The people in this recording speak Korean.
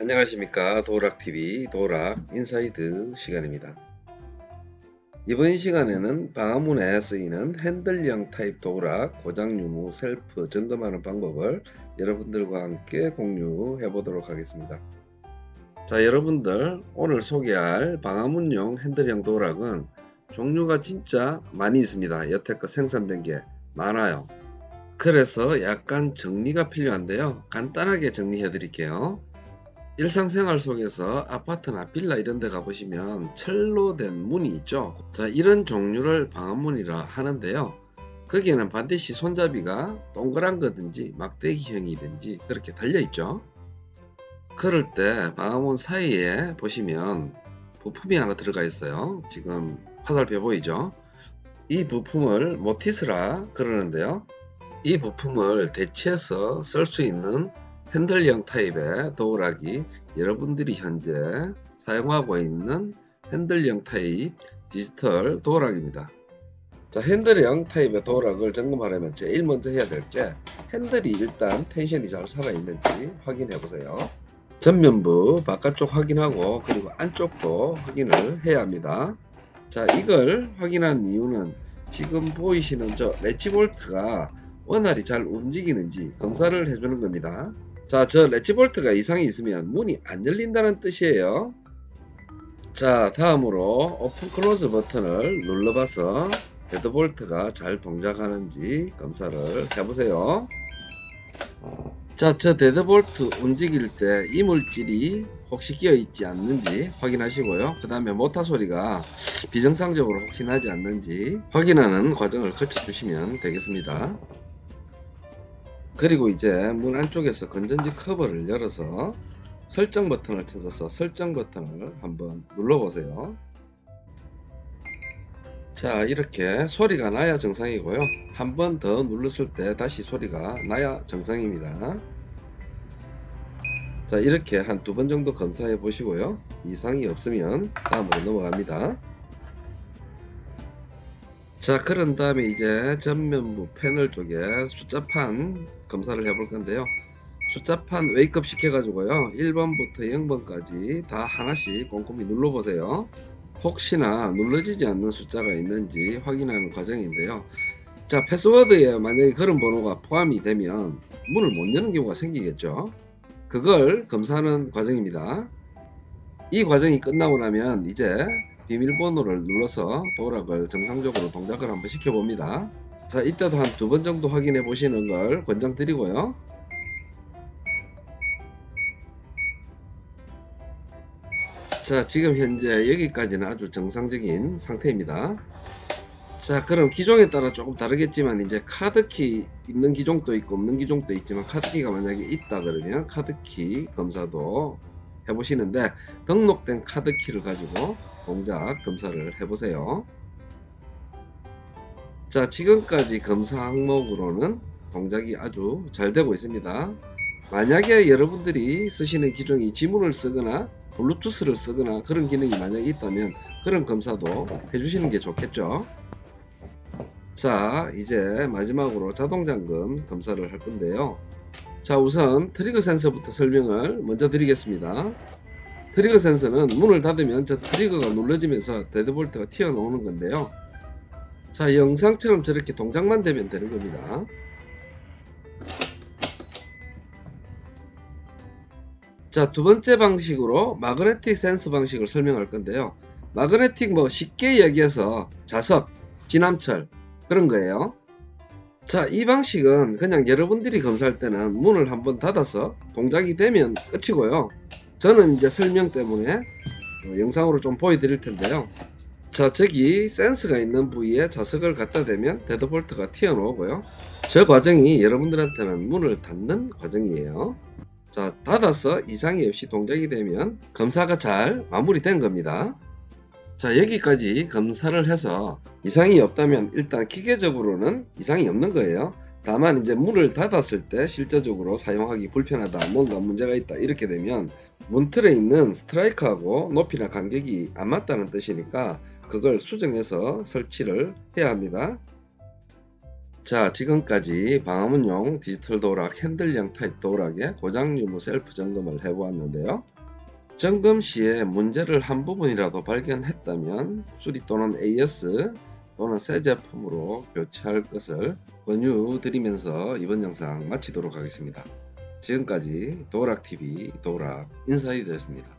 안녕하십니까 도락TV 도락 인사이드 시간입니다. 이번 시간에는 방화문에 쓰이는 핸들형 타입 도락 고장 유무 셀프 점검하는 방법을 여러분들과 함께 공유해 보도록 하겠습니다. 자 여러분들 오늘 소개할 방화문용 핸들형 도락은 종류가 진짜 많이 있습니다. 여태껏 생산된 게 많아요. 그래서 약간 정리가 필요한데요. 간단하게 정리해 드릴게요. 일상생활 속에서 아파트나 빌라 이런 데 가보시면 철로 된 문이 있죠. 자, 이런 종류를 방화문이라 하는데요. 거기에는 반드시 손잡이가 동그란 거든지 막대기형이든지 그렇게 달려 있죠. 그럴 때 방화문 사이에 보시면 부품이 하나 들어가 있어요. 지금 화살표 보이죠? 이 부품을 모티스라 그러는데요. 이 부품을 대체해서 쓸 수 있는 핸들형 타입의 도어락이 여러분들이 현재 사용하고 있는 핸들형 타입 디지털 도어락입니다. 자, 핸들형 타입의 도어락을 점검하려면 제일 먼저 해야 될 게 핸들이 일단 텐션이 잘 살아있는지 확인해 보세요. 전면부 바깥쪽 확인하고 그리고 안쪽도 확인을 해야 합니다. 자, 이걸 확인한 이유는 지금 보이시는 저 렛치 볼트가 원활히 잘 움직이는지 검사를 해주는 겁니다. 자, 저 렛치 볼트가 이상이 있으면 문이 안 열린다는 뜻이에요. 자, 다음으로 오픈 클로즈 버튼을 눌러봐서 헤드볼트가 잘 동작하는지 검사를 해보세요. 자, 저 데드볼트 움직일 때 이물질이 혹시 끼어 있지 않는지 확인하시고요. 그 다음에 모터 소리가 비정상적으로 혹시 나지 않는지 확인하는 과정을 거쳐 주시면 되겠습니다. 그리고 이제 문 안쪽에서 건전지 커버를 열어서 설정 버튼을 찾아서 설정 버튼을 한번 눌러보세요. 자 이렇게 소리가 나야 정상이고요. 한 번 더 눌렀을 때 다시 소리가 나야 정상입니다. 자 이렇게 한 두 번 정도 검사해 보시고요. 이상이 없으면 다음으로 넘어갑니다. 자 그런 다음에 이제 전면부 패널 쪽에 숫자판 검사를 해볼 건데요. 숫자판 웨이크업 시켜 가지고요. 1번부터 0번까지 다 하나씩 꼼꼼히 눌러 보세요. 혹시나 눌러지지 않는 숫자가 있는지 확인하는 과정인데요. 자 패스워드에 만약에 그런 번호가 포함이 되면 문을 못 여는 경우가 생기겠죠. 그걸 검사하는 과정입니다. 이 과정이 끝나고 나면 이제 비밀번호를 눌러서 도락을 정상적으로 동작을 한번 시켜봅니다. 자, 이때도 한 두 번 정도 확인해 보시는 걸 권장드리고요. 자, 지금 현재 여기까지는 아주 정상적인 상태입니다. 자, 그럼 기종에 따라 조금 다르겠지만 이제 카드키 있는 기종도 있고 없는 기종도 있지만 카드키가 만약에 있다 그러면 카드키 검사도 해보시는데 등록된 카드키를 가지고 동작 검사를 해보세요. 자, 지금까지 검사 항목으로는 동작이 아주 잘 되고 있습니다. 만약에 여러분들이 쓰시는 기종이 지문을 쓰거나 블루투스를 쓰거나 그런 기능이 만약에 있다면 그런 검사도 해주시는 게 좋겠죠. 자, 이제 마지막으로 자동 잠금 검사를 할 건데요. 자, 우선 트리거 센서부터 설명을 먼저 드리겠습니다. 트리거 센서는 문을 닫으면 저 트리거가 눌러지면서 데드볼트가 튀어나오는 건데요. 자, 영상처럼 저렇게 동작만 되면 되는 겁니다. 자, 두 번째 방식으로 마그네틱 센서 방식을 설명할 건데요. 마그네틱 뭐 쉽게 얘기해서 자석, 진함철 그런 거예요. 자, 이 방식은 그냥 여러분들이 검사할 때는 문을 한번 닫아서 동작이 되면 끝이고요. 저는 이제 설명 때문에 어, 영상으로 좀 보여드릴 텐데요. 자, 저기 센스가 있는 부위에 자석을 갖다 대면 데드볼트가 튀어나오고요. 저 과정이 여러분들한테는 문을 닫는 과정이에요. 자, 닫아서 이상이 없이 동작이 되면 검사가 잘 마무리된 겁니다. 자, 여기까지 검사를 해서 이상이 없다면 일단 기계적으로는 이상이 없는 거예요. 다만 이제 문을 닫았을 때 실제적으로 사용하기 불편하다, 뭔가 문제가 있다 이렇게 되면 문틀에 있는 스트라이크하고 높이나 간격이 안 맞다는 뜻이니까 그걸 수정해서 설치를 해야 합니다. 자, 지금까지 방화문용 디지털 도어락 핸들형 타입 도어락의 고장 유무 셀프 점검을 해보았는데요. 점검 시에 문제를 한 부분이라도 발견했다면 수리 또는 AS 또는 새 제품으로 교체할 것을 권유드리면서 이번 영상 마치도록 하겠습니다. 지금까지 도어락TV 도어락 인사이드였습니다.